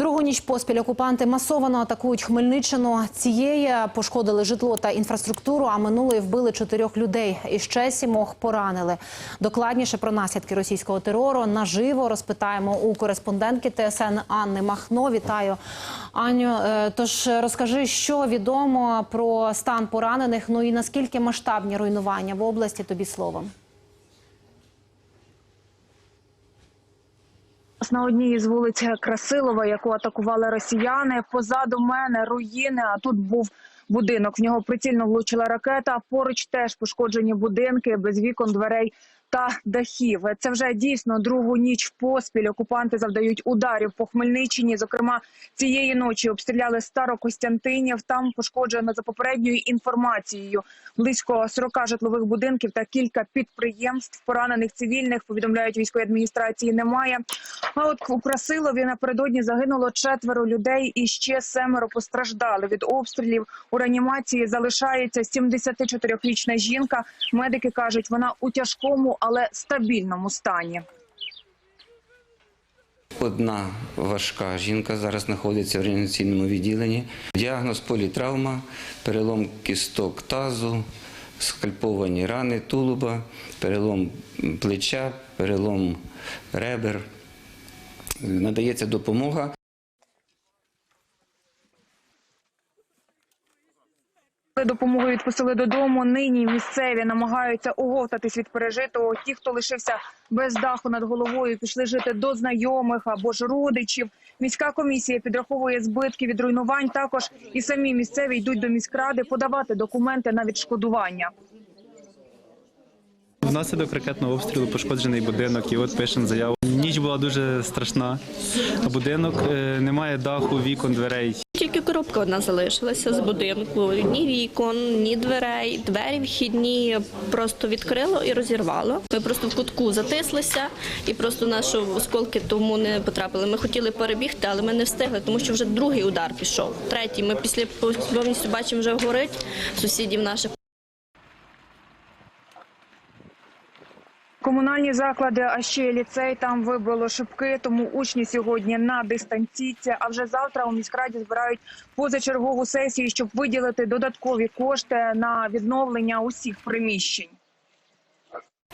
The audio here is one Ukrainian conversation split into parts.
Другу ніч поспіль окупанти масово атакують Хмельниччину. Цієї пошкодили житло та інфраструктуру, а минулої вбили чотирьох людей. І ще сімох поранили. Докладніше про наслідки російського терору наживо розпитаємо у кореспондентки ТСН Анни Махно. Вітаю, Аню. е, Тож розкажи, що відомо про стан поранених. Ну і наскільки масштабні руйнування в області? Тобі слово. На одній із вулиць Красилова, яку атакували росіяни, позаду мене руїни. А тут був будинок. В нього прицільно влучила ракета. Поруч теж пошкоджені будинки без вікон, дверей та дахів. Це вже дійсно другу ніч поспіль. Окупанти завдають ударів по Хмельниччині. Зокрема, цієї ночі обстріляли Старокостянтинів. Там пошкоджено за попередньою інформацією близько 40 житлових будинків та кілька підприємств. Поранених цивільних повідомляють військової адміністрації. Немає. А от у Красилові напередодні загинуло четверо людей, і ще семеро постраждали від обстрілів. У реанімації залишається 74-річна жінка. Медики кажуть, вона у тяжкому, але стабільному стані. Одна важка жінка зараз знаходиться в реанімаційному відділенні. Діагноз політравма, перелом кісток тазу, скальповані рани тулуба, перелом плеча, перелом ребер. Надається допомога. Допомогу відпустили додому. Нині місцеві намагаються оговтатись від пережитого. Ті, хто лишився без даху над головою, пішли жити до знайомих або ж родичів. Міська комісія підраховує збитки від руйнувань. Також і самі місцеві йдуть до міськради подавати документи на відшкодування. Внаслідок ракетного обстрілу пошкоджений будинок, і от пишемо заяву. Ніч була дуже страшна. Будинок е, немає даху, вікон, дверей. Тільки коробка одна залишилася з будинку. Ні вікон, ні дверей. Двері вхідні просто відкрило і розірвало. Ми просто в кутку затислися і просто наші осколки тому не потрапили. Ми хотіли перебігти, але ми не встигли, тому що вже другий удар пішов. Третій. Ми після повністю бачимо, вже горить сусідів наших. Комунальні заклади, а ще й ліцей там вибило шибки, тому учні сьогодні на дистанційці. А вже завтра у міськраді збирають позачергову сесію, щоб виділити додаткові кошти на відновлення усіх приміщень.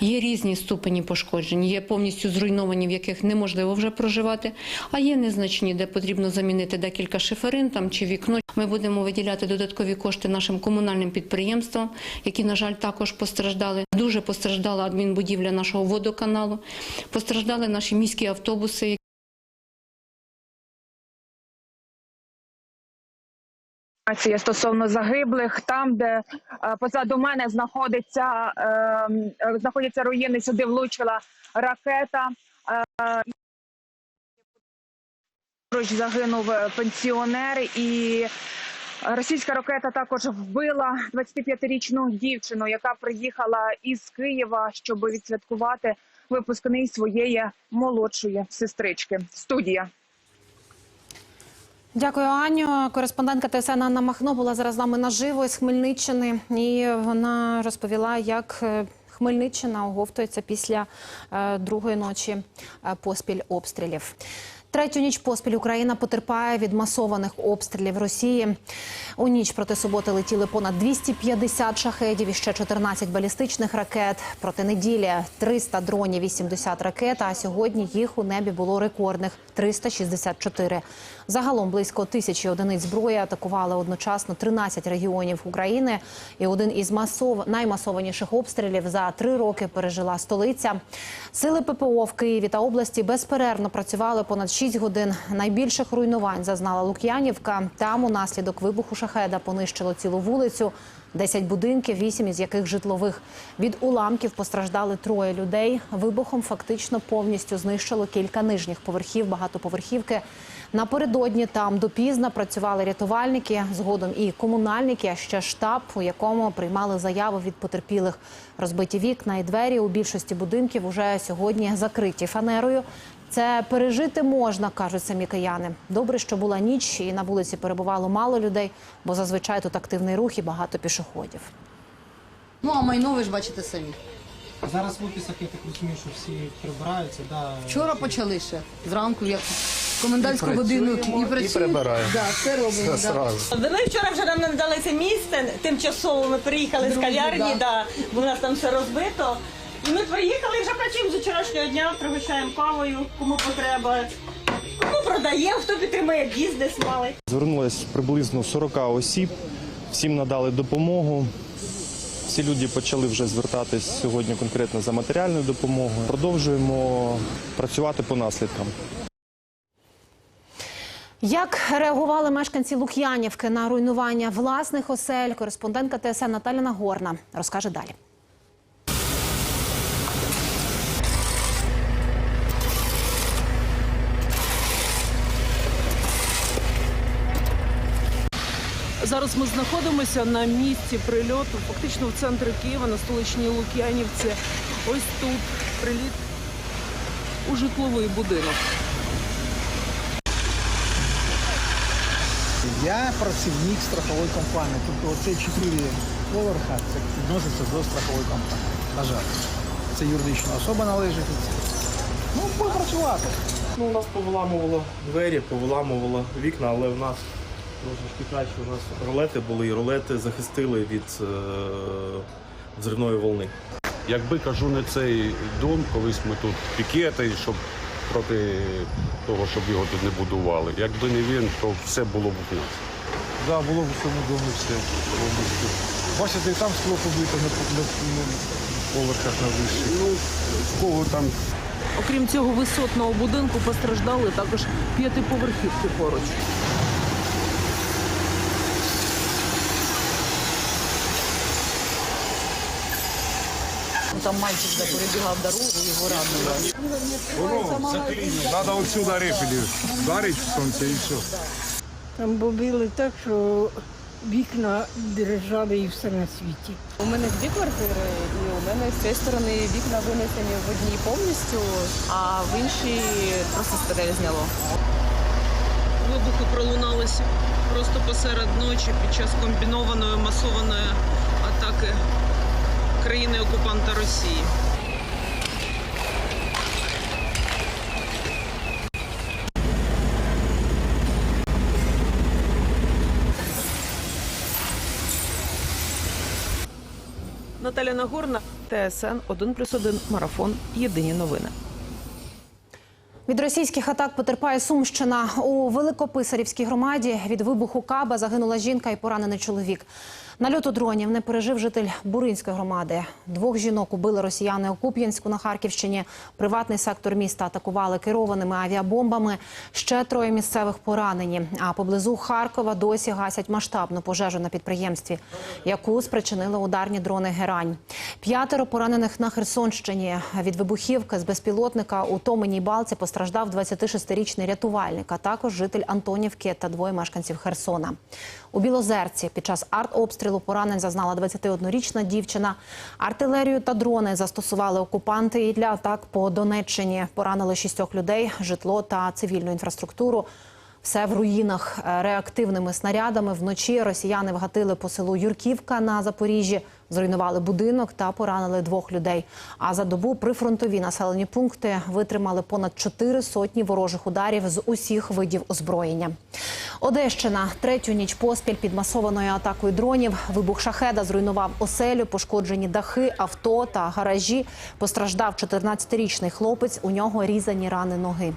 Є різні ступені пошкоджень, є повністю зруйновані, в яких неможливо вже проживати, а є незначні, де потрібно замінити декілька шиферин там чи вікно. Ми будемо виділяти додаткові кошти нашим комунальним підприємствам, які, на жаль, також постраждали. Дуже постраждала адмінбудівля нашого водоканалу, постраждали наші міські автобуси, Інформація стосовно загиблих, там, де е, позаду мене знаходиться е, е, знаходяться руїни, сюди влучила ракета. Е, загинув пенсіонер, і російська ракета також вбила 25-річну дівчину, яка приїхала із Києва, щоб відсвяткувати випускний своєї молодшої сестрички. Студія. Дякую, Аню. Кореспондентка ТСН Анна Махно була зараз з нами наживо з Хмельниччини, і вона розповіла, як е, Хмельниччина оговтується після е, другої ночі е, поспіль обстрілів. Третю ніч поспіль Україна потерпає від масованих обстрілів Росії. У ніч проти суботи летіли понад 250 шахедів і ще 14 балістичних ракет. Проти неділі 300 дронів, 80 ракет. А сьогодні їх у небі було рекордних 364. Загалом близько тисячі одиниць зброї атакували одночасно 13 регіонів України. І один із масов... наймасованіших обстрілів за три роки пережила столиця. Сили ППО в Києві та області безперервно працювали понад 6 годин. Найбільших руйнувань зазнала Лук'янівка. Там унаслідок вибуху шахеда понищило цілу вулицю. 10 будинків, 8 із яких житлових. Від уламків постраждали троє людей. Вибухом фактично повністю знищило кілька нижніх поверхів багатоповерхівки. Напередодні там допізно працювали рятувальники, згодом і комунальники, а ще штаб, у якому приймали заяви від потерпілих. Розбиті вікна і двері у більшості будинків уже сьогодні закриті фанерою. Це пережити можна, кажуть самі кияни. Добре, що була ніч, і на вулиці перебувало мало людей, бо зазвичай тут активний рух і багато пішоходів. Ну, а майно ви ж бачите самі. Зараз в офісах, я так розумію, що всі прибираються. Да. Вчора почали ще. Зранку як Комендантську годину і працює. прибирає. Да, все робимо. Все да. Ми вчора вже нам надали це місце. Тимчасово ми приїхали з кав'ярні, да. да. бо у нас там все розбито. І ми приїхали і вже працюємо з вчорашнього дня, пригощаємо кавою, кому потреба. Кому продаємо, хто підтримує бізнес малий. Звернулось приблизно 40 осіб, всім надали допомогу. Всі люди почали вже звертатись сьогодні конкретно за матеріальною допомогою. Продовжуємо працювати по наслідкам. Як реагували мешканці Лук'янівки на руйнування власних осель? Кореспондентка ТСН Наталя Нагорна розкаже далі. Зараз ми знаходимося на місці прильоту, фактично в центрі Києва, на столичній Лук'янівці. Ось тут приліт у житловий будинок. Я працівник страхової компанії. Тобто оце чотири поверха це відноситься до страхової компанії. На жаль, це юридична особа належить. Ну, будемо працювати. Ну, у нас повиламувало двері, повиламувало вікна, але в нас трошечки краще. У нас рулети були, і рулети захистили від е- взривної волни. Якби кажу не цей дом, колись ми тут пікети, щоб проти того, щоб його тут не будували. Якби не він, то все було б у нас. Да, було в цьому домі все повністю. Бачите, і там скло побито на, на, на поверхах на вищих. Ну, в кого там Окрім цього висотного будинку постраждали також п'ятиповерхівки поруч. Там мальчик да, перебігав дорогу, його ранило. Треба отсюда репелі вдарити в сонце і все. Там побили так, що вікна держали і все на світі. У мене дві квартири, і у мене з цієї сторони вікна винесені в одній повністю, а в іншій просто стель зняло. Вибухи пролуналися просто посеред ночі під час комбінованої масованої атаки країни-окупанта Росії. Наталя Нагорна, ТСН 1+,1, Марафон. Єдині новини. Від російських атак потерпає Сумщина. У Великописарівській громаді від вибуху каба загинула жінка і поранений чоловік. Нальоту дронів не пережив житель Буринської громади. Двох жінок убили росіяни у Куп'янську на Харківщині. Приватний сектор міста атакували керованими авіабомбами. Ще троє місцевих поранені. А поблизу Харкова досі гасять масштабну пожежу на підприємстві, яку спричинили ударні дрони Герань. П'ятеро поранених на Херсонщині. Від вибухівки з безпілотника у Томеній Балці постраждав 26-річний рятувальник, а також житель Антонівки та двоє мешканців Херсона. У Білозерці під час артобстрілу поранень зазнала 21-річна дівчина. Артилерію та дрони застосували окупанти і для атак по Донеччині. Поранили шістьох людей, житло та цивільну інфраструктуру. Все в руїнах Е, реактивними снарядами. Вночі росіяни вгатили по селу Юрківка на Запоріжжі, зруйнували будинок та поранили двох людей. А за добу прифронтові населені пункти витримали понад чотири сотні ворожих ударів з усіх видів озброєння. Одещина третю ніч поспіль під масованою атакою дронів. Вибух шахеда зруйнував оселю, пошкоджені дахи, авто та гаражі. Постраждав 14-річний хлопець. У нього різані рани ноги.